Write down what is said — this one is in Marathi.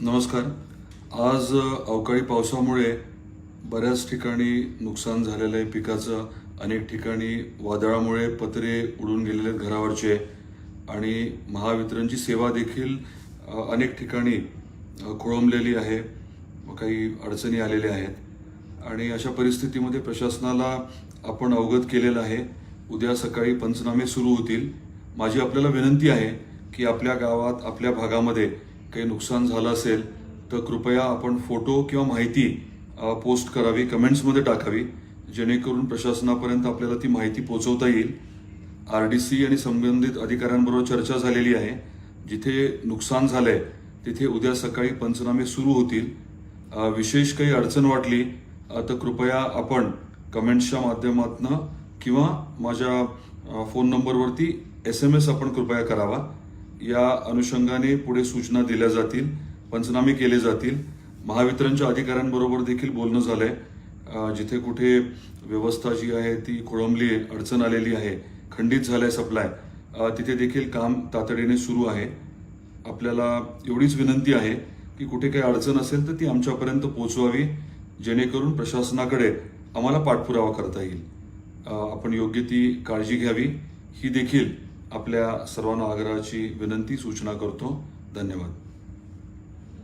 नमस्कार. आज अवकाळी पावसामुळे बऱ्याच ठिकाणी नुकसान झालेलं आहे पिकाचं. अनेक ठिकाणी वादळामुळे पत्रे उडून गेलेले आहेत घरावरचे. आणि महावितरणची सेवा देखील अनेक ठिकाणी खोळंबलेली आहे. काही अडचणी आलेल्या आहेत. आणि अशा परिस्थितीमध्ये प्रशासनाला आपण अवगत केलेलं आहे. उद्या सकाळी पंचनामे सुरू होतील. माझी आपल्याला विनंती आहे की आपल्या गावात आपल्या भागामध्ये काही नुकसान झालं असेल तर कृपया आपण फोटो किंवा माहिती पोस्ट करावी कमेंट्समध्ये टाकावी जेणेकरून प्रशासनापर्यंत आपल्याला ती माहिती पोहोचवता येईल. आर डी सी आणि संबंधित अधिकाऱ्यांबरोबर चर्चा झालेली आहे. जिथे नुकसान झालं आहे तिथे उद्या सकाळी पंचनामे सुरू होतील. विशेष काही अडचण वाटली तर कृपया आपण कमेंट्सच्या माध्यमातून किंवा माझ्या फोन नंबरवरती एस एम एस आपण कृपया करावा. या अनुषंगाने पुढे सूचना दिल्या जातील पंचनामे केले जातील. महावितरणच्या अधिकाऱ्यांबरोबर देखील बोलणं झालं आहे जिथे कुठे व्यवस्था जी आहे ती खोळंबली आहे अडचण आलेली आहे खंडित झालाय सप्लाय तिथे देखील काम तातडीने सुरू आहे. आपल्याला एवढीच विनंती आहे की कुठे काही अडचण असेल तर ती आमच्यापर्यंत पोहोचवावी जेणेकरून प्रशासनाकडे आम्हाला पाठपुरावा करता येईल. आपण योग्य ती काळजी घ्यावी. ही देखील आपल्या सर्वांना आग्रहाची विनंती सूचना करतो. धन्यवाद.